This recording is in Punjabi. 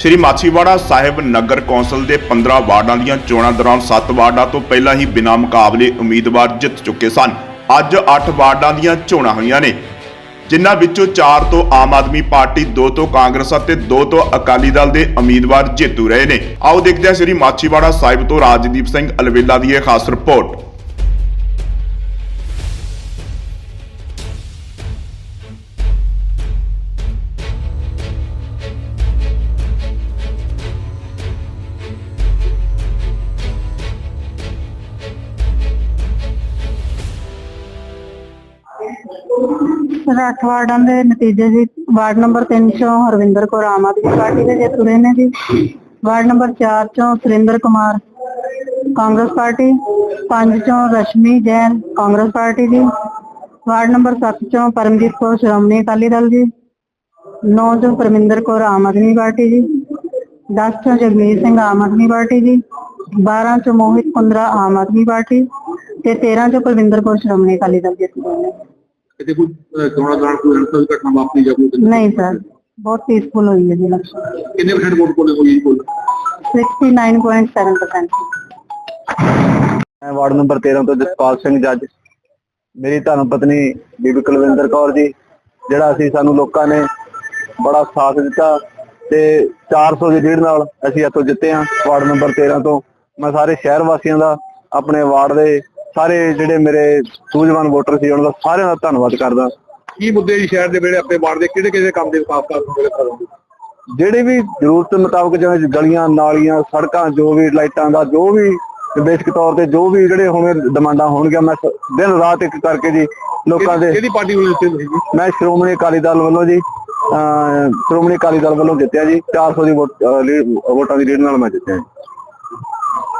ਸ਼੍ਰੀ ਮਾਛੀਵਾੜਾ ਸਾਹਿਬ ਨਗਰ ਕੌਂਸਲ ਦੇ 15 ਵਾਰਡਾਂ ਦੀਆਂ ਚੋਣਾਂ ਦੌਰਾਨ 7 ਵਾਰਡਾਂ ਤੋਂ ਪਹਿਲਾਂ ਹੀ ਬਿਨਾਂ ਮੁਕਾਬਲੇ ਉਮੀਦਵਾਰ ਜਿੱਤ ਚੁੱਕੇ ਸਨ। ਅੱਜ 8 ਵਾਰਡਾਂ ਦੀਆਂ ਚੋਣਾਂ ਹੋਈਆਂ ਨੇ, ਜਿਨ੍ਹਾਂ ਵਿੱਚੋਂ 4 ਤੋਂ ਆਮ ਆਦਮੀ ਪਾਰਟੀ 2 ਤੋਂ ਕਾਂਗਰਸ ਅਤੇ 2 ਤੋਂ ਅਕਾਲੀ ਦਲ ਦੇ ਉਮੀਦਵਾਰ ਜੇਤੂ ਰਹੇ ਨੇ। ਆਓ ਦੇਖਦੇ ਹਾਂ ਸ਼੍ਰੀ ਮਾਛੀਵਾੜਾ ਸਾਹਿਬ ਤੋਂ ਰਾਜਦੀਪ ਸਿੰਘ ਅਲਵੇਲਾ ਦੀ ਇਹ ਖਾਸ ਰਿਪੋਰਟ। ਅੱਠ ਵਾਰਡਾਂ ਦੇ ਨਤੀਜੇ ਜੀ ਵਾਰਡ ਨੰਬਰ 3 ਚੋਂ ਹਰਵਿੰਦਰ ਕੌਰ ਆਮ ਆਦਮੀ ਪਾਰਟੀ ਦੇ ਜੇਤੂ ਰਹੇ ਨੇ ਜੀ। ਵਾਰਡ ਨੰਬਰ 4 ਚੋਂ ਸੁਰਿੰਦਰ ਕੁਮਾਰ, ਕਾਂਗਰਸ ਪਾਰਟੀ। 5 ਚੋਂ ਰਸ਼ਮੀ ਜੈਨ, ਕਾਂਗਰਸ ਪਾਰਟੀ ਦੀ। ਵਾਰਡ ਨੰਬਰ 7 ਚੋਂ ਪਰਮਜੀਤ ਕੌਰ, ਸ਼੍ਰੋਮਣੀ ਅਕਾਲੀ ਦਲ ਜੀ 9 ਚੋਂ ਪਰਮਿੰਦਰ ਕੌਰ, ਆਮ ਆਦਮੀ ਪਾਰਟੀ ਜੀ 10 ਚੋਂ ਜਗਮੀਤ ਸਿੰਘ, ਆਮ ਆਦਮੀ ਪਾਰਟੀ ਜੀ 12 ਚੋਂ ਮੋਹਿਤ ਕੁੰਦਰਾ, ਆਮ ਆਦਮੀ ਪਾਰਟੀ। ਤੇ 13 ਚੋਂ ਕੁਲਵਿੰਦਰ ਕੌਰ, ਸ਼੍ਰੋਮਣੀ ਅਕਾਲੀ ਦਲ ਜੇਤੂ ਰਹੇ ਨੇ। ਕਿਤੇ ਕੋਈ ਚੋਣਾਂ ਦੌਰਾਨ ਕੋਈ ਅਣਸਰ ਦੀ ਘਟਨਾ ਵਾਪਰੀ ਜਾਂ ਕੋਈ ਨਹੀਂ ਸਰ ਬਹੁਤ ਪੀਸਫੁਲ ਹੋਈ ਹੈ ਜੀ ਇਲੈਕਸ਼ਨ ਕਿੰਨੇ ਪਰਸੈਂਟ ਵੋਟ ਪੋਲਿੰਗ ਹੋਈ ਜੀ ਕੁੱਲ? 69.7% ਮੈਂ ਵਾਰਡ ਨੰਬਰ 13 ਤੋਂ ਜਸਪਾਲ ਸਿੰਘ ਜੱਜ। ਮੇਰੀ ਧਰਮ ਪਤਨੀ ਬੀਬੀ ਕੁਲਵਿੰਦਰ ਕੌਰ ਜੀ ਜਿਹੜਾ ਅਸੀਂ ਸਾਨੂੰ ਲੋਕਾਂ ਨੇ ਬੜਾ ਸਾਥ ਦਿੱਤਾ ਤੇ 400 ਦੀ ਲੀਡ ਨਾਲ ਅਸੀਂ ਇੱਥੋਂ ਜਿੱਤੇ ਹਾਂ ਵਾਰਡ ਨੰਬਰ 13 ਤੋਂ। ਮੈਂ ਸਾਰੇ ਸ਼ਹਿਰ ਵਾਸੀਆਂ ਦਾ ਆਪਣੇ ਵਾਰਡ ਦੇ ਸਾਰੇ ਜਿਹੜੇ ਮੇਰੇ ਸੂਝਵਾਨ ਵੋਟਰ ਸੀ ਉਹਨਾਂ ਦਾ ਸਾਰਿਆਂ ਦਾ ਧੰਨਵਾਦ ਕਰਦਾ। ਕੀ ਮੁੱਦੇ ਜੀ ਸ਼ਹਿਰ ਦੇ ਵੇਲੇ ਆਪਣੇ ਵਾਰਡ ਦੇ ਕਿਹੜੇ ਕਿਹੜੇ ਕੰਮ ਦੇ ਵਿਕਾਸ ਕਰਨ ਨੂੰ ਕਰੋਗੇ ਜਿਹੜੇ ਵੀ ਜ਼ਰੂਰਤ ਮੁਤਾਬਕ ਜਿਵੇਂ ਗਲੀਆਂ ਨਾਲੀਆਂ ਸੜਕਾਂ ਜੋ ਵੀ ਲਾਈਟਾਂ ਦਾ ਜੋ ਵੀ ਬੇਸਿਕ ਤੌਰ ਤੇ ਜੋ ਵੀ ਜਿਹੜੇ ਹੁਣ ਡਿਮਾਂਡਾਂ ਹੋਣਗੀਆਂ ਮੈਂ ਦਿਨ ਰਾਤ ਇੱਕ ਕਰਕੇ ਜੀ ਲੋਕਾਂ ਦੇ ਕਿਹੜੀ ਪਾਰਟੀ ਨੂੰ ਤੁਸੀਂ ਜੀ? ਮੈਂ ਸ਼੍ਰੋਮਣੀ ਅਕਾਲੀ ਦਲ ਵੱਲੋਂ ਜੀ ਸ਼੍ਰੋਮਣੀ ਅਕਾਲੀ ਦਲ ਵੱਲੋਂ ਜਿੱਤਿਆ ਜੀ। 400 ਦੀ ਵੋਟ- ਦੀ ਲੀਡ ਨਾਲ ਮੈਂ ਜਿੱਤਿਆ ਜੀ।